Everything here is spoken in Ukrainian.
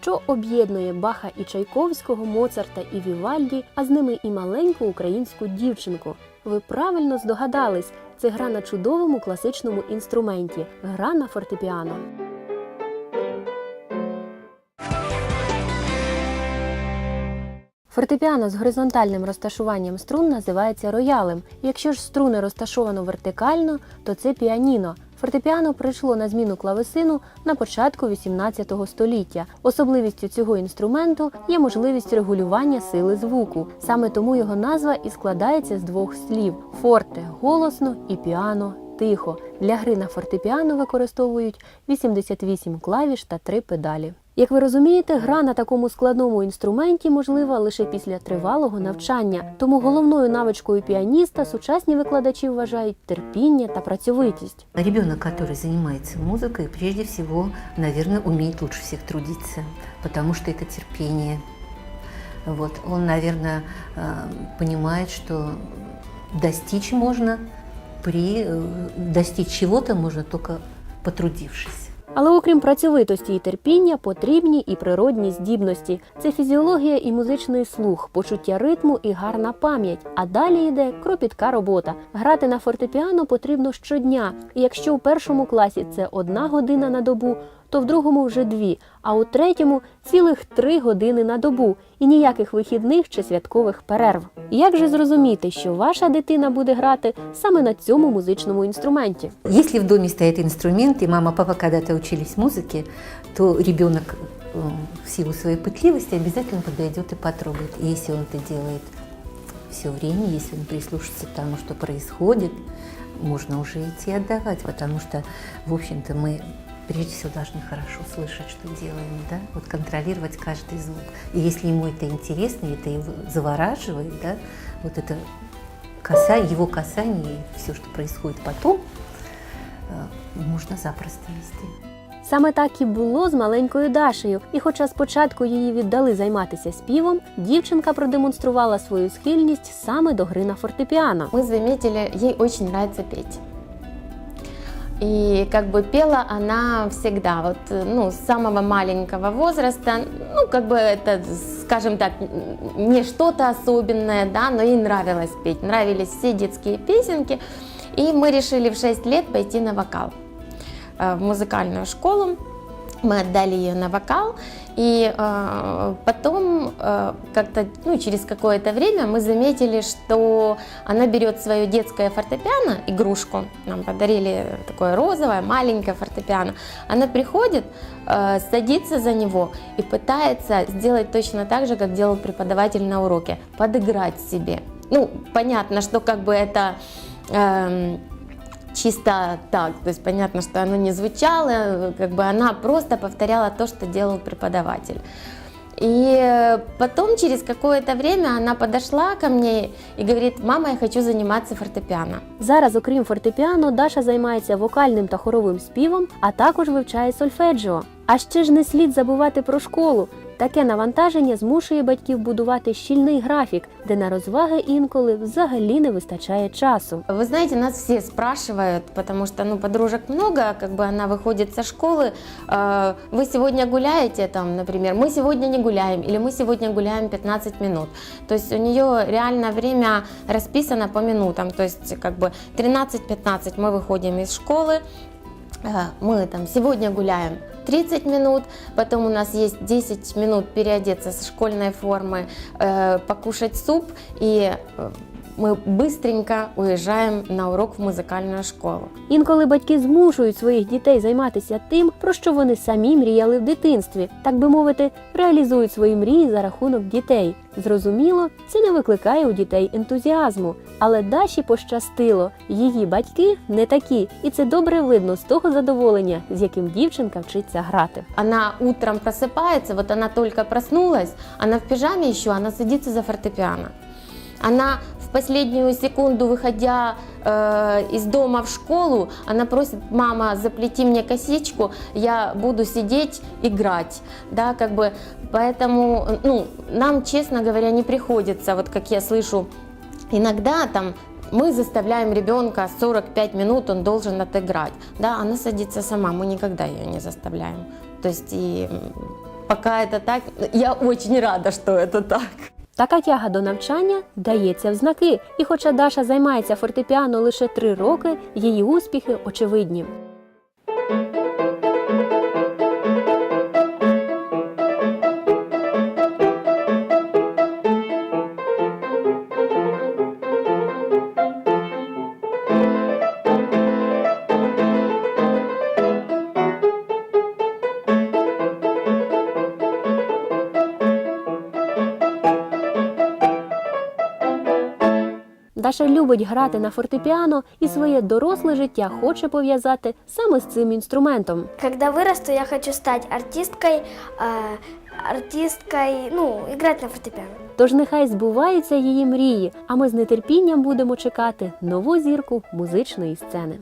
що об'єднує Баха і Чайковського, Моцарта і Вівальді, а з ними і маленьку українську дівчинку. Ви правильно здогадались, це гра на чудовому класичному інструменті гра на фортепіано. Фортепіано з горизонтальним розташуванням струн називається роялем. Якщо ж струни розташовано вертикально, то це піаніно. Фортепіано прийшло на зміну клавесину на початку 18 століття. Особливістю цього інструменту є можливість регулювання сили звуку. Саме тому його назва і складається з двох слів: форте голосно і піано тихо. Для гри на фортепіано використовують 88 клавіш та 3 педалі. Як ви розумієте, гра на такому складному інструменті можлива лише після тривалого навчання. Тому головною навичкою піаніста сучасні викладачі вважають терпіння та працьовитість. Ребенок, который занимается музыкой, прежде всего, наверное, умеет лучше всех трудиться, потому что это терпение. Вот. Он, наверное, э, понимает, что достичь можно при э, достичь чего-то можна тільки потрудившись. Але окрім працьовитості і терпіння, потрібні і природні здібності. Це фізіологія і музичний слух, почуття ритму і гарна пам'ять. А далі йде кропітка робота. Грати на фортепіано потрібно щодня. І якщо у першому класі це одна година на добу, то в другому вже дві, а у третьому цілих три години на добу і ніяких вихідних чи святкових перерв. Як же зрозуміти, що ваша дитина буде грати саме на цьому музичному інструменті? Если в доме стоит инструмент, и мама, папа когда-то учились музыке, то ребенок э, в силу своей пытливости обязательно подойдет и потрогает. И если он это делает все время, если он прислушается к тому, что происходит, можно уже идти отдавать, потому что, в общем-то, мы прежде всего должны хорошо слышать, что делаем, да, вот контролировать каждый звук. И если ему это интересно, и это его завораживает, да, вот это коса, его касание и все, что происходит потом, э, можно запросто вести. Саме так і було з маленькою Дашею. І хоча спочатку її віддали займатися співом, дівчинка продемонструвала свою схильність саме до гри на фортепіано. Мы заметили, ей очень нравится петь. И как бы пела она всегда, вот, ну, с самого маленького возраста, ну, как бы это, скажем так, не что-то особенное, да, но ей нравилось петь, нравились все детские песенки. И мы решили в 6 лет пойти на вокал э, в музыкальную школу. Мы отдали ее на вокал, и э, потом э, как-то, ну, через какое-то время мы заметили, что она берет свое детское фортепиано, игрушку, нам подарили такое розовое, маленькое фортепиано. Она приходит, э, садится за него и пытается сделать точно так же, как делал преподаватель на уроке, подыграть себе. Ну, понятно, что как бы это... эм, чисто так, то есть понятно, что оно не звучало, как бы она просто повторяла то, что делал преподаватель. И потом, через какое-то время, она подошла ко мне и говорит, мама, я хочу заниматься фортепиано. Зараз, окрім фортепіано, Даша займається вокальним та хоровим співом, а також вивчає сольфеджіо. А ще ж не слід забувати про школу. Таке навантаження змушує батьків будувати щільний графік, де на розваги інколи взагалі не вистачає часу. Вы знаете, нас все спрашивают, потому что, ну, подружек много, как бы она выходит со школы, э, вы сегодня гуляете, там, например, мы сегодня не гуляем, или мы сегодня гуляем 15 минут. То есть у нее реально время расписано по минутам, то есть как бы 13-15 мы выходим из школы, э, мы там сегодня гуляем 30 минут, потом у нас есть 10 минут переодеться с школьной формы, э, покушать суп и э, мы быстренько уезжаем на урок в музыкальную школу. Інколи батьки змушують своїх дітей займатися тим, про що вони самі мріяли в дитинстві, так би мовити, реалізують свої мрії за рахунок дітей. Зрозуміло, це не викликає у дітей ентузіазму, але Даші пощастило. Її батьки не такі, і це добре видно з того задоволення, з яким дівчинка вчиться грати. Она утром просыпается, вот она только проснулась, она в пижаме еще, она садится за фортепиано. Она последнюю секунду, выходя э, из дома в школу, она просит, мама, заплети мне косичку, я буду сидеть играть, да, как бы, поэтому, ну, нам, честно говоря, не приходится, вот как я слышу, иногда там мы заставляем ребенка 45 минут, он должен отыграть, да, она садится сама, мы никогда ее не заставляем, то есть и пока это так, я очень рада, что это так. Така тяга до навчання дається в знаки, і хоча Даша займається фортепіано лише три роки, її успіхи очевидні. Даша любить грати на фортепіано і своє доросле життя хоче пов'язати саме з цим інструментом. Когда виросту, я хочу стати артисткою, артисткою, ну, грати на фортепіано. Тож нехай збуваються її мрії, а ми з нетерпінням будемо чекати нову зірку музичної сцени.